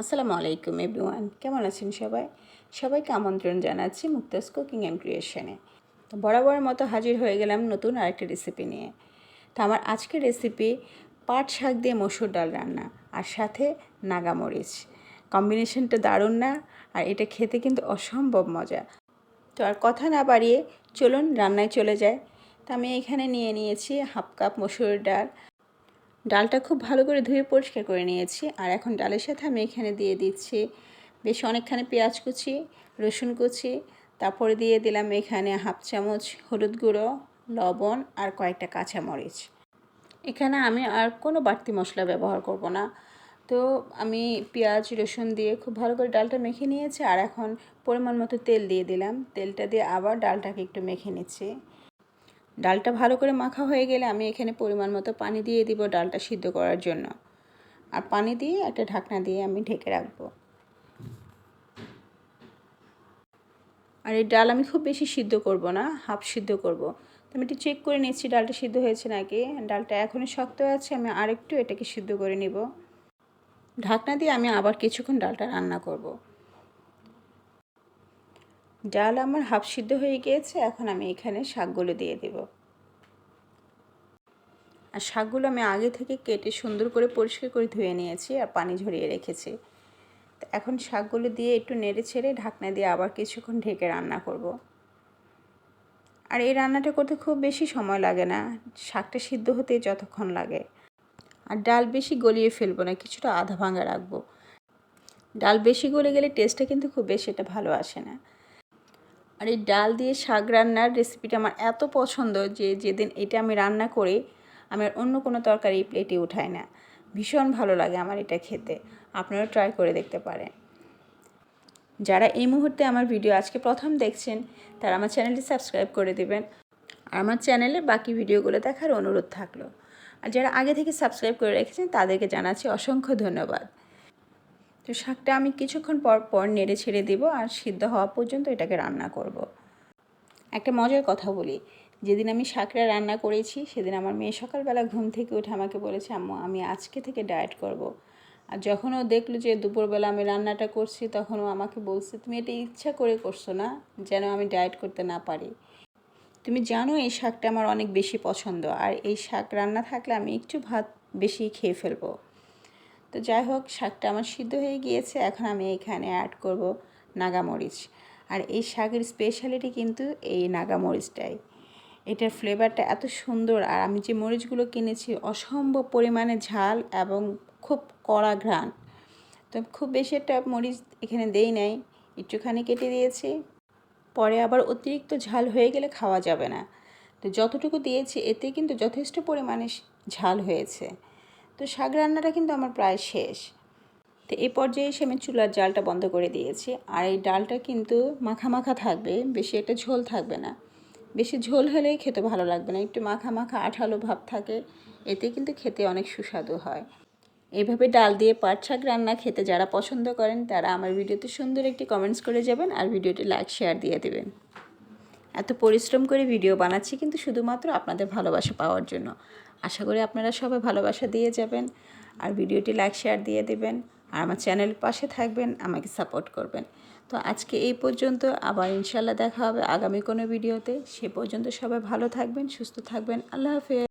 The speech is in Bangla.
আসসালামু আলাইকুম এভরিওয়ান, কেমন আছেন সবাই? সবাইকে আমন্ত্রণ জানাচ্ছি মুক্তাস কুকিং অ্যান্ড ক্রিয়েশনে। তো বরাবরের মতো হাজির হয়ে গেলাম নতুন আরেকটা রেসিপি নিয়ে। তো আমার আজকের রেসিপি পাট শাক দিয়ে মসুর ডাল রান্না আর সাথে নাগামরিচ। কম্বিনেশনটা দারুণ না আর এটা খেতে কিন্তু অসম্ভব মজা। তো আর কথা না বাড়িয়ে চলুন রান্নায় চলে যায় তো আমি এখানে নিয়ে নিয়েছি হাফ কাপ মসুর ডাল। ডালটা খুব ভালো করে ধুয়ে পরিষ্কার করে নিয়েছি। আর এখন ডালের সাথে আমি এখানে দিয়ে দিচ্ছি বেশ অনেকখানি পেঁয়াজ কুচি, রসুন কুচি, তারপরে দিয়ে দিলাম এখানে হাফ চামচ হলুদ গুঁড়ো, লবণ আর কয়েকটা কাঁচামরিচ। এখানে আমি আর কোনো বাড়তি মশলা ব্যবহার করব না। তো আমি পেঁয়াজ, রসুন দিয়ে খুব ভালো করে ডালটা মেখে নিয়েছি। আর এখন পরিমাণ মতো তেল দিয়ে দিলাম। তেলটা দিয়ে আবার ডালটাকে একটু মেখে নিচ্ছি। ডালটা ভালো করে মাখা হয়ে গেলে আমি এখানে পরিমাণ মতো পানি দিয়ে দিব ডালটা সিদ্ধ করার জন্য। আর পানি দিয়ে একটা ঢাকনা দিয়ে আমি ঢেকে রাখব। আর এই ডাল আমি খুব বেশি সিদ্ধ করব না, হাফ সিদ্ধ করব। তো আমি একটু চেক করে নিচ্ছি ডালটা সিদ্ধ হয়েছে নাকি। ডালটা এখনও শক্ত আছে, আমি আরেকটু এটাকে সিদ্ধ করে নিব। ঢাকনা দিয়ে আমি আবার কিছুক্ষণ ডালটা রান্না করব। ডাল আমার হাফ সিদ্ধ হয়ে গিয়েছে, এখন আমি এখানে শাকগুলো দিয়ে দেব। আর শাকগুলো আমি আগে থেকে কেটে সুন্দর করে পরিষ্কার করে ধুয়ে নিয়েছি আর পানি ঝরিয়ে রেখেছি। তো এখন শাকগুলো দিয়ে একটু নেড়ে ছেড়ে ঢাকনা দিয়ে আবার কিছুক্ষণ ঢেকে রান্না করব। আর এই রান্নাটা করতে খুব বেশি সময় লাগে না, শাকটা সিদ্ধ হতে যতক্ষণ লাগে। আর ডাল বেশি গলিয়ে ফেলব না, কিছুটা আধা ভাঙা রাখব। ডাল বেশি গলে গেলে টেস্টটা কিন্তু খুব বেশি, এটা ভালো আসে না। আর এই ডাল দিয়ে শাক রান্নার রেসিপিটা আমার এত পছন্দ যে যেদিন এটা আমি রান্না করি আমি আর অন্য কোনো তরকারি প্লেটে উঠাই না। ভীষণ ভালো লাগে আমার এটা খেতে। আপনারা ট্রাই করে দেখতে পারেন। যারা এই মুহূর্তে আমার ভিডিও আজকে প্রথম দেখছেন, তারা আমার চ্যানেলটি সাবস্ক্রাইব করে দেবেন। আর আমার চ্যানেলে বাকি ভিডিওগুলো দেখার অনুরোধ থাকল। আর যারা আগে থেকে সাবস্ক্রাইব করে রেখেছেন, তাদেরকে জানাচ্ছি অসংখ্য ধন্যবাদ। তো শাকটা আমি কিছুক্ষণ পর পর নেড়ে ছেড়ে দেবো আর সিদ্ধ হওয়া পর্যন্ত এটাকে রান্না করব। একটা মজার কথা বলি। যেদিন আমি শাকটা রান্না করেছি, সেদিন আমার মেয়ে সকালবেলা ঘুম থেকে উঠে আমাকে বলেছে, আম্মু, আমি আজকে থেকে ডায়েট করব। আর যখন ও দেখল যে দুপুরবেলা আমি রান্নাটা করছি, তখন ও আমাকে বলছে, তুমি এটা ইচ্ছা করে করছ না, যেন আমি ডায়েট করতে না পারি। তুমি জানো এই শাকটা আমার অনেক বেশি পছন্দ, আর এই শাক রান্না থাকলে আমি একটু ভাত বেশি খেয়ে ফেলব। তো যাই হোক, শাকটা আমার সিদ্ধ হয়ে গিয়েছে, এখন আমি এখানে অ্যাড করব নাগামরিচ। আর এই শাকের স্পেশালিটি কিন্তু এই নাগামরিচটাই। এটার ফ্লেভারটা এত সুন্দর। আর আমি যে মরিচগুলো কিনেছি, অসম্ভব পরিমাণে ঝাল এবং খুব কড়া ঘ্রাণ। তো খুব বেশি একটা মরিচ এখানে দেই নাই। একটুখানি কেটে দিয়েছি। পরে আবার অতিরিক্ত ঝাল হয়ে গেলে খাওয়া যাবে না। তো যতটুকু দিয়েছি, এতে কিন্তু যথেষ্ট পরিমাণে ঝাল হয়েছে। তো শাক রান্নাটা কিন্তু আমার প্রায় শেষ। তো এই পর্যায়ে এসে আমি চুলার জালটা বন্ধ করে দিয়েছি। আর এই ডালটা কিন্তু মাখা মাখা থাকবে, বেশি একটা ঝোল থাকবে না। বেশি ঝোল হলেই খেতে ভালো লাগবে না। একটু মাখা মাখা আঠালো ভাব থাকে, এতে কিন্তু খেতে অনেক সুস্বাদু হয়। এইভাবে ডাল দিয়ে পাট শাক রান্না খেতে যারা পছন্দ করেন, তারা আমার ভিডিওতে সুন্দর একটি কমেন্টস করে যাবেন আর ভিডিওটি লাইক শেয়ার দিয়ে দেবেন। এত পরিশ্রম করে ভিডিও বানাচ্ছি কিন্তু শুধুমাত্র আপনাদের ভালোবাসা পাওয়ার জন্য। আশা করি আপনারা সবাই ভালোবাসা দিয়ে যাবেন আর ভিডিওটি লাইক শেয়ার দিয়ে দেবেন। আর আমার চ্যানেল পাশে থাকবেন, আমাকে সাপোর্ট করবেন। তো আজকে এই পর্যন্ত, আবার ইনশাল্লাহ দেখা হবে আগামী কোনো ভিডিওতে। সে পর্যন্ত সবাই ভালো থাকবেন, সুস্থ থাকবেন। আল্লাহ হাফেজ।